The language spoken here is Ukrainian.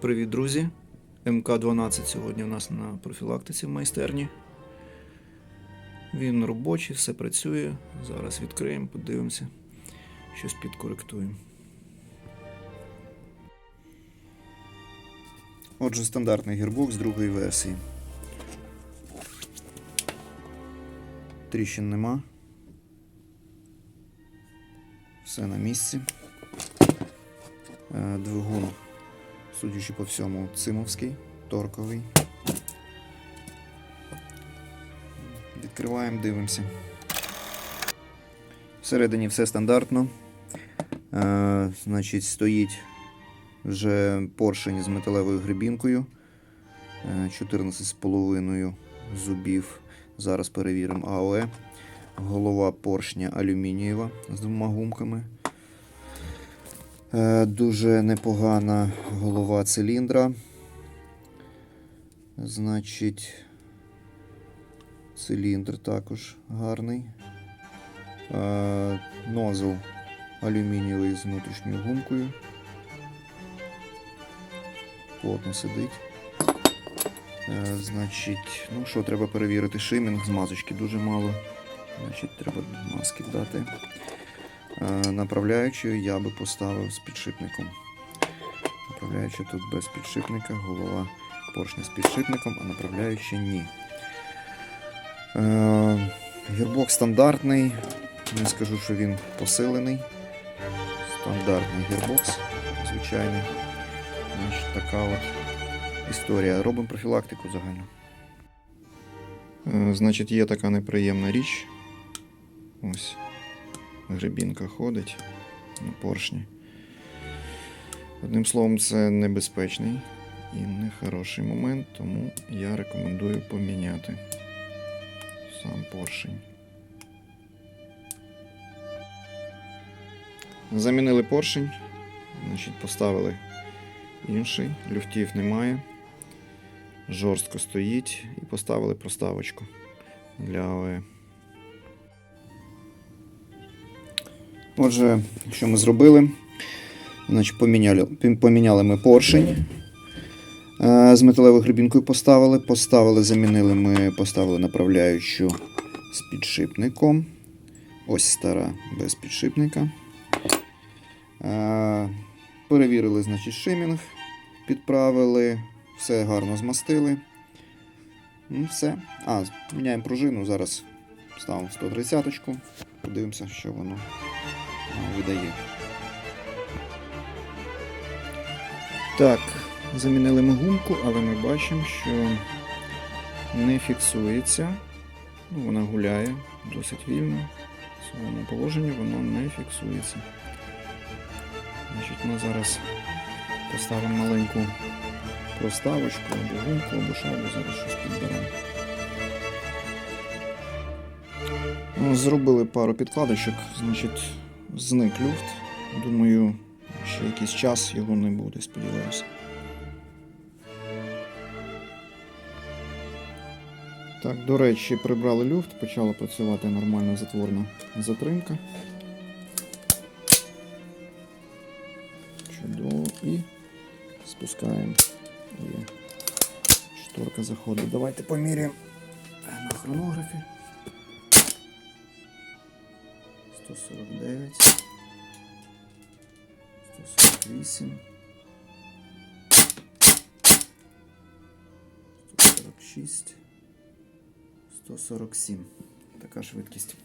Привіт, друзі! МК-12 сьогодні у нас на профілактиці в майстерні. Він робочий, все працює. Зараз відкриємо, подивимося, щось підкоректуємо. Отже, стандартний гірбокс другої версії. Тріщин нема. Все на місці. Е, Двигун, судячи по всьому, цимовський, торковий. Відкриваємо, дивимося. Всередині все стандартно. Е, значить, стоїть вже поршень з металевою грибінкою. Е, 14,5 зубів. Зараз перевіримо АОЕ. Голова поршня алюмінієва з двома гумками. Е, Дуже непогана голова циліндра. Значить, циліндр також гарний. Е, Нозл алюмінієвий з внутрішньою гумкою. Плотно сидить. Е, Значить, ну що, треба перевірити шимінг, змазочки дуже мало. Значить, треба маски дати. Е, Направляючою я би поставив з підшипником. Направляючи тут без підшипника, голова поршня з підшипником, а направляючи ні. Е, Гірбок стандартний. Не скажу, що він посилений. Стандартний гірбокс, звичайний. Значить, така от історія. Робимо профілактику загальну. Е, Значить, є така неприємна річ. Ось. Грибінка ходить на поршні. Одним словом, це небезпечний і нехороший момент, тому я рекомендую поміняти сам поршень. Замінили поршень, значить, поставили інший, люфтів немає, жорстко стоїть і поставили проставочку для АОЕ. Отже, що ми зробили? Значить, поміняли, поміняли ми поршень. Е, З металевою грибінкою поставили. Поставили, замінили ми поставили направляючу з підшипником. Ось стара без підшипника. Е, Перевірили, значить, шимінг, підправили, все гарно змастили. Ну, все. А, міняємо пружину. Зараз ставимо 130-ку. Подивимося, що воно видає. Так, замінили ми гумку, але ми бачимо, що не фіксується. Ну, вона гуляє досить вільно. В своєму положенні воно не фіксується. Значить, ми зараз поставимо маленьку проставочку або гумку, або шайбу, зараз щось підберемо. Ну, Зробили пару підкладочок, значить, зник люфт. Думаю, ще якийсь час його не буде, сподіваюся. Так, до речі, прибрали люфт, почала працювати нормальна затворна затримка. Чудово. І спускаємо. І шторка заходить. Давайте поміряємо на хронографі. 149. 148. 146. 147. Така швидкість.